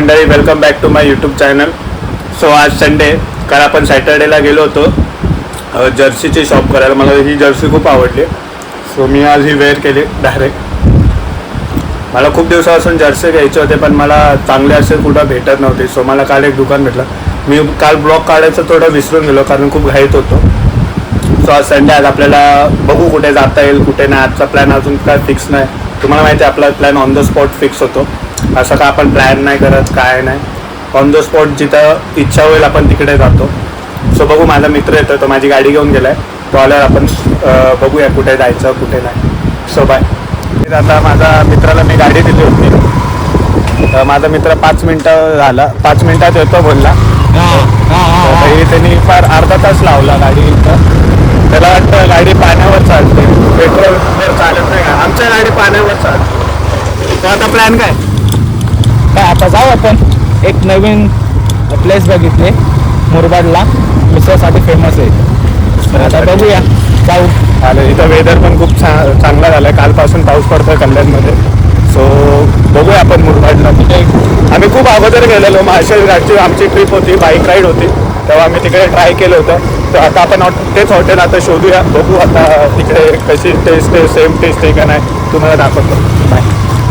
मंडळी welcome back to my YouTube channel so आज Sunday काल आपण सॅटर्डेला गेलो होतो. जर्सीची शॉप करायला. मला ही जर्सी खूप आवडली. सो मी आज ही वेअर केली डायरेक्ट मला खूप दिवसापासून जर्सी घ्यायचे होते पण मला चांगले असे कुठं भेटत नव्हते. सो मला काल एक दुकान भेटलं. मी काल ब्लॉग काढायचं थोडं विसरून गेलो कारण खूप घाईत होतो. सो आज संडे आज आपल्याला बघू कुठे जाता येईल कुठे नाही. आजचा प्लॅन अजून काय फिक्स नाही. तुम्हाला माहिती आहे आपला plan on the spot fix होतो. असं का आपण प्लॅन नाही करत काय नाही. ऑन द स्पॉट जिथं इच्छा होईल आपण तिकडे जातो. सो बघू माझा मित्र येतो तो माझी गाडी घेऊन गेलाय. तो आल्यावर आपण बघूया कुठे जायचं कुठे नाही. सो बाय आता माझा मित्राला मी गाडी दिली होती. तर माझा मित्र पाच मिनटं झाला. पाच मिनिटात येतो बोलला. त्यांनी फार अर्धा तास लावला गाडी इथं. त्याला वाटतं गाडी पाण्यावर चालते. पेट्रोलवर चालत नाही. का आमच्या गाडी पाण्यावर चालते. तर आता प्लॅन काय? काय आता जाऊ आपण. एक नवीन प्लेस बघितले मुरबाडला. मिसळसाठी फेमस आहे. तर आता बघूया. जाऊ. आलं इथं वेदर पण खूप छा चांगला झाला आहे कालपासून पाऊस पडतोय कल्याणमध्ये. सो बघूया आपण मुरबाडला. तिथे आम्ही खूप अगोदर गेलेलो. मार्शल घाटची आमची ट्रिप होती. बाईक राईड होती. तेव्हा आम्ही तिकडे ट्राय केलं होतं. तर आता आपण तेच हॉटेल आता शोधूया. बघू आता तिकडे कशी टेस्ट आहे सेम टेस्ट आहे का नाही. तुम्हाला दाखवतो. बाय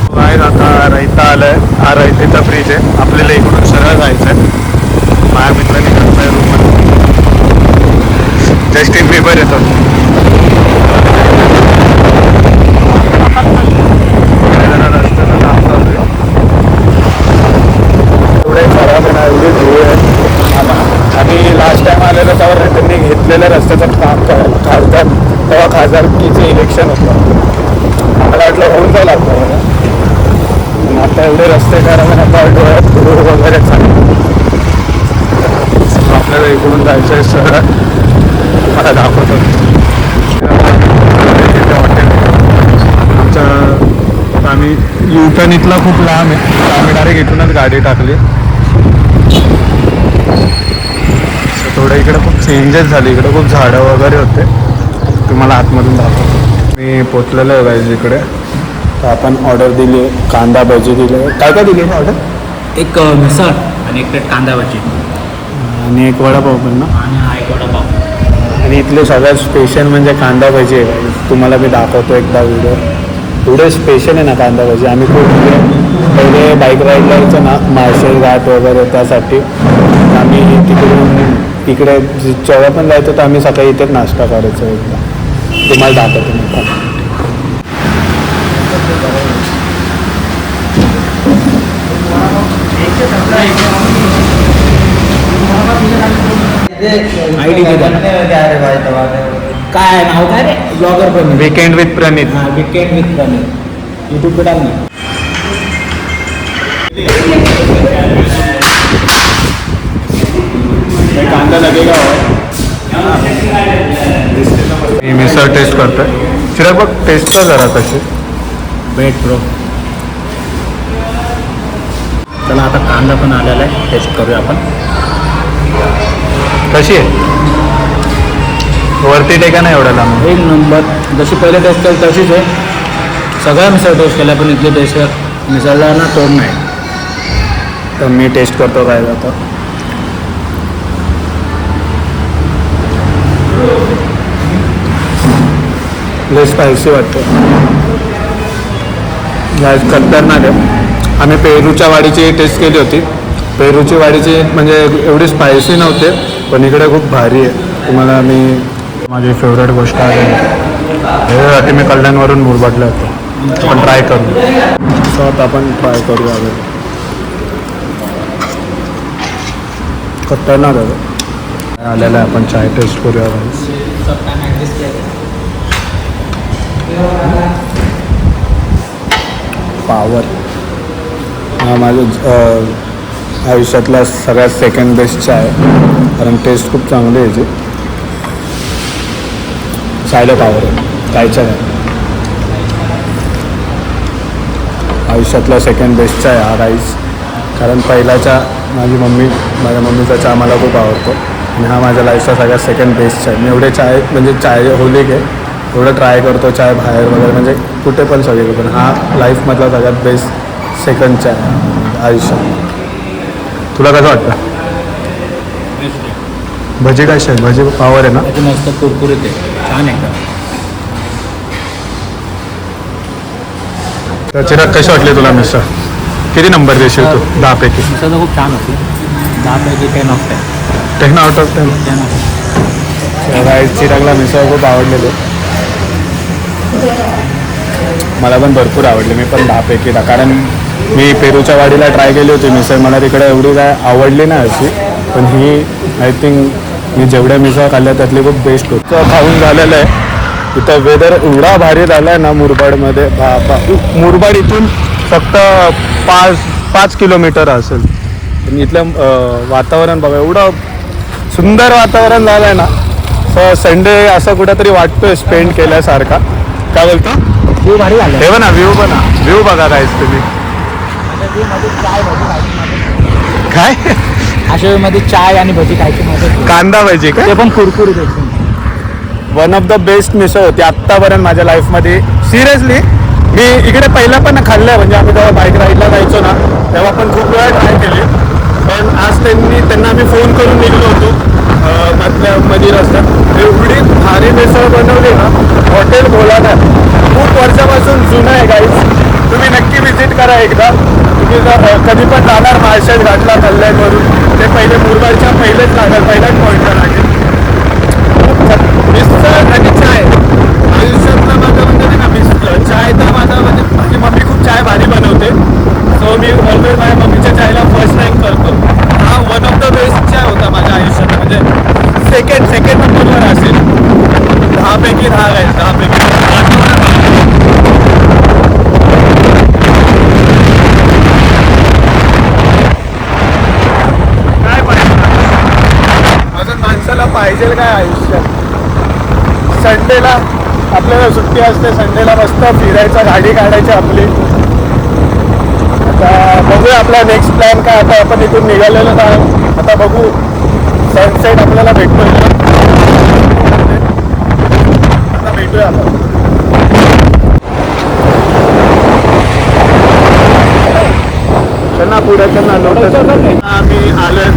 बाहेर आता रायता आलाय. हा रैतेचा फ्रीज आहे. आपल्याला इकडून सरळ जायचं आहे माझ्या मित्राने करताय रूम जस्टिन बिबर येतो. एवढी लास्ट आलेलं त्यांनी घेतलेल्या रस्त्याचं काम करायला खासदार तेव्हा खासदारकीचं इलेक्शन होतं. मला वाटलं होऊन जाईल आपल्याला पण आता एवढे रस्ते कारण आता डोळ्यात धूळ वगैरे आपल्याला इकडून जायचं आहे सगळं मला दाखवतो. तिथे आम्ही युटन इथला खूप लांब आहे. आम्ही डायरेक्ट इथूनच गाडी टाकली. थोडं इकडे खूप चेंजेस झाले. इकडे खूप झाडं वगैरे होते. तुम्हाला आतमधून दाखवतो. मी पोचलेलो आहे गाईज इकडे. तर आपण ऑर्डर दिली कांदा भजी दिली. काय काय दिली ऑर्डर एक मिसळ आणि एक प्लेट कांदा भजी. आणि एक वडापाव पण ना? आणि हा एक वडापाव. आणि इथले सगळ्यात स्पेशल म्हणजे कांदा भजी आहे. तुम्हाला मी दाखवतो एकदा व्हिडिओ एवढे स्पेशल आहे ना कांदा भजी. आम्ही खूप म्हणजे पहिले बाईक राईडला यायचो ना माळशेर घाट वगैरे त्यासाठी आम्ही तिकडून इकडे जे- जेव्हा पण जायचो तर आम्ही सकाळी इथेच नाश्ता करायचो एकदा. तुम्हाला दाखवतो मी पण. आय डी काय नाव काय रे? ब्लॉगर पण विकेंड विथ प्रणित हा विकेंड विथ प्रणित यूट्यूब पे ना कांदा लगेगा मी मिसळ टेस्ट करतोय. चिराग बघ टेस्ट कर जरा कशी वेट ब्रो चला आता कांदा पण आलेला आहे. टेस्ट करूया आपण. कशी आहे? वरती टेका नाही एवढा लांब. एक नंबर. जशी पहिले टेस्ट केली तशीच आहे. सगळ्या मिसळ टेस्ट केल्या पण इथली टेस्ट मिसळला ना तोड नाही. तर मी टेस्ट करतो काय जातं. लय स्पायसी वाटतं खतरनाक आहे. आम्ही पेरूच्या वाडीची टेस्ट केली होती. पेरूची वाडीची म्हणजे एवढी स्पायसी नव्हते पण इकडे खूप भारी आहे. तुम्हाला मी माझी फेवरेट गोष्ट आहे. ह्याच्यासाठी मी कल्याणवरून मुरबाडला होतं आपण ट्राय करू. सो आपण ट्राय करूया अगोदर खतरनाक आहे. आलेला आहे आपण चाय टेस्ट करूया पावर हा माझं आयुष्यातला सगळ्यात सेकंड बेस्ट चाय कारण टेस्ट खूप चांगली याची. चायला पावर आहे. काय चाय आयुष्यातला सेकंड बेस्ट चाय हा राईस कारण पहिलाच्या माझी मम्मी माझ्या मम्मीचा चहा मला खूप आवडतो. आणि हा माझ्या लाईफचा सगळ्यात सेकंड बेस्ट चाय मी एवढे चाय म्हणजे चाय होलिक आहे एवढं ट्राय करतो चाय बाहेर वगैरे. म्हणजे कुठे पण सगळे पण हा लाईफमधला सगळ्यात बेस्ट सेकंड चाय आयुष्यात. तुला कसं वाटतं? भजी कशी आहे भजी पावर आहे ना? मस्त कुरकुरीत आहे. छान तर चिराग कशी वाटली तुला मिसळ? किती नंबर देशील तू? दहा पैकी मिसळ खूप छान होती. दहापैकी ten of ten ten out of ten ten of चिरागला मिसळ खूप आवडलेले. मला पण भरपूर आवडले. मी पण दहा पैकी दहा कारण मी पेरूच्या वाडीला ट्राय केली होती. मिसळ मला तिकडे एवढी काय आवडली नाही अशी. पण ही आय थिंक मी जेवढ्या मिसळ खाल्ल्या त्यातली खूप बेस्ट होती. तर खाऊन झालेलं आहे. इथं वेदर एवढा भारी झाला आहे ना मुरबाडमध्ये. बापा. मुरबाड इथून फक्त पाच पाच किलोमीटर असेल. पण इथलं वातावरण बघा एवढं सुंदर वातावरण झालं आहे ना. सो संडे असं कुठंतरी वाटतोय स्पेंड केल्यासारखा. काय बोलतो? खूप भारी झालं ना व्ह्यू बना. व्ह्यू बघा काहीच तुम्ही. काय अशा मध्ये चाय आणि भजी खायची मजा. कांदा का? ते पण कुरकुरीत एकदम one of the best misal होती. आत्तापर्यंत माझ्या लाईफमध्ये सिरियसली मी इकडे पहिला पण खाल्लंय. म्हणजे आम्ही जेव्हा बाईक राईडला जायचो ना तेव्हा पण खूप वेळा ट्राय केले. पण आज त्यांनी त्यांना आम्ही फोन करून निघलो होतो. अं, मधल्या मध्ये रस्त्यात. एवढी भारी मिसळ बनवली ना. हॉटेल बोलाना. खूप वर्षापासून जुनं आहे गाईज तुम्ही नक्की व्हिजिट करा एकदा. तुम्ही जर कधी पण जाणार माळशेज घाटला कल्याणवरून. ते पहिले मुरबाडच्या पहिलेच लागेल पहिल्याच पॉईंटला लागेल मिसळ आणि चाय? आयुष्यातला माझा म्हणजे नाही का मिसळ चाय तर माझा म्हणजे माझी मम्मी खूप चाय भारी बनवते. सो मी ऑलवेज माझ्या मम्मीच्या चायला फर्स्ट रँक करतो. हा वन ऑफ द बेस्ट चाय होता माझ्या आयुष्यात म्हणजे सेकंड सेकंड नंबरवर असेल. दहापैकी दहा आहे दहापैकी काय पाहिजे अजून माणसाला पाहिजे काय आयुष्यात संडेला आपल्याला सुट्टी असते संडेला मस्त फिरायचा गाडी काढायची आपली. आता बघूया आपला नेक्स्ट प्लॅन काय आता आपण इथून निघालेलो आहे आता बघू. सनसेट आपल्याला भेटतो आता भेटूया आपण. त्यांना पुढे त्यांना आम्ही आलोय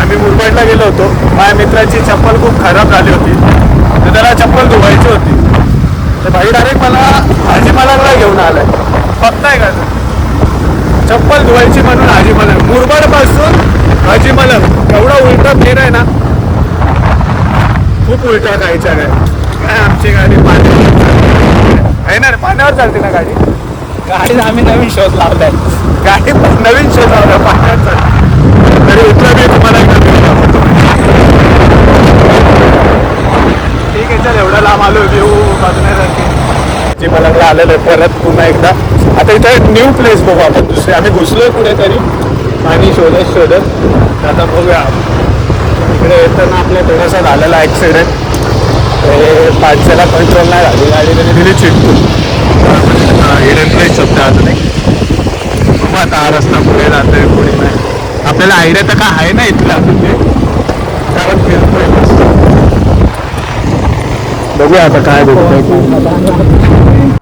आम्ही मुंबईला गेलो होतो. माझ्या मित्राची चप्पल खूप खराब झाली होती. तर त्याला चप्पल धुवायची होती. तर भाई डायरेक्ट मला हाजी मलाला घेऊन आलाय फक्त आहे का? चप्पल धुवायची म्हणून हाजी मलम मुरबाडपासून हाजी एवढा उलटा फेर आहे ना. खूप उलटा खायच्या काय काय आमची गाडी पाण्यावर. आहे ना रे, पाण्यावर चालते ना गाडी? गाडीत आम्ही नवीन शोध लावलाय. गाडी नवीन शोध लावला पाण्यावर चालते. तरी इथलं मी तुम्हाला एकदा घेऊन जातो. ठीक आहे चल चला लांब आलो व्ह्यू बघण्यासाठी जी मला आलेलं आहे परत पुन्हा एकदा. आता इथं एक न्यू प्लेस बघू आपण दुसरे. आम्ही घुसलोय कुठेतरी. आणि शोधत शोधत. तर आता बघूया. इकडे येताना आपल्या थोडासा झालेला ॲक्सिडेंट पाचशेला कंट्रोल नाही झाली. गाडी त्याने दिली चिटकून हिडन प्लेस शब्द अजून एक. बघू आता हा रस्ता पुढे जातोय पुढे नाही. आपल्याला आयडिया तर काय आहे ना इथला. म्हणजे कारण फिरतोय. बघूया आता काय भेटतंय.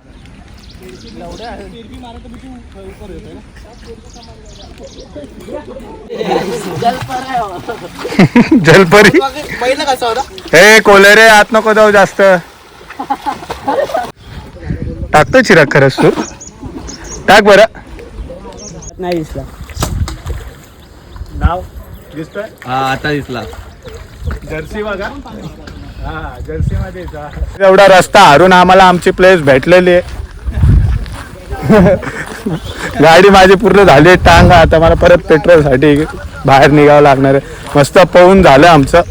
जलपरी? हे कोले रे आत नको जाऊ जास्त. टाकतो चिराग खरंच तू टाक बरं. नाही दिसला. नाव दिसतोय? हा आता दिसला. जर्सी बघा. एवढा रस्ता हारून आम्हाला आमची प्लेस भेटलेली आहे. गाडी माझी पूर्ण झाली टांग आता मला परत पेट्रोलसाठी बाहेर निघावं लागणार आहे. मस्त पाहून झालं आमचं.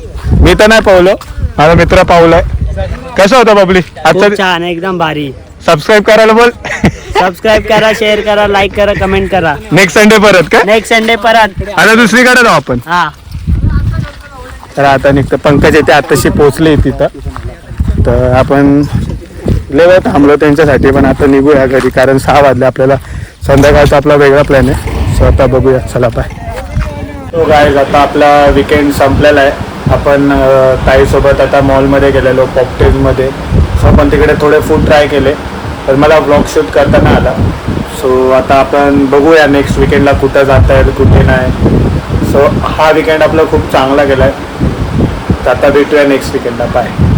मी तर नाही पावलो माझा मित्र पावलाय. कसं होतं बबली? आजचं छान एकदम भारी. सबस्क्राईब करायला बोल. सबस्क्राईब करा शेअर करा लाईक करा कमेंट करा. नेक्स्ट संडे परत काय नेक्स्ट संडे परत. आता दुसरीकडे जाऊ आपण. हा. तर आता निघतं पंकज येते आताशी पोचले तिथं. तर आपण लेवल थांबलो त्यांच्यासाठी पण आता निघूया घरी कारण सहा वाजले आपल्याला. संध्याकाळचा आपला वेगळा प्लॅन आहे. सो आता बघूया. चला पाय तो काय आता आपला विकेंड संपलेला आहे. आपण ताईसोबत आता मॉलमध्ये गेलेलो पॉपटेजमध्ये सो आपण तिकडे थोडे फूड ट्राय केले. तर मला ब्लॉग शूट करताना आला. सो आता आपण बघूया नेक्स्ट विकेंडला कुठं जाता येईल कुठे नाही. सो हा विकेंड आपला खूप चांगला गेला आहे तर आता भेटूया नेक्स्ट विकेंडला बाय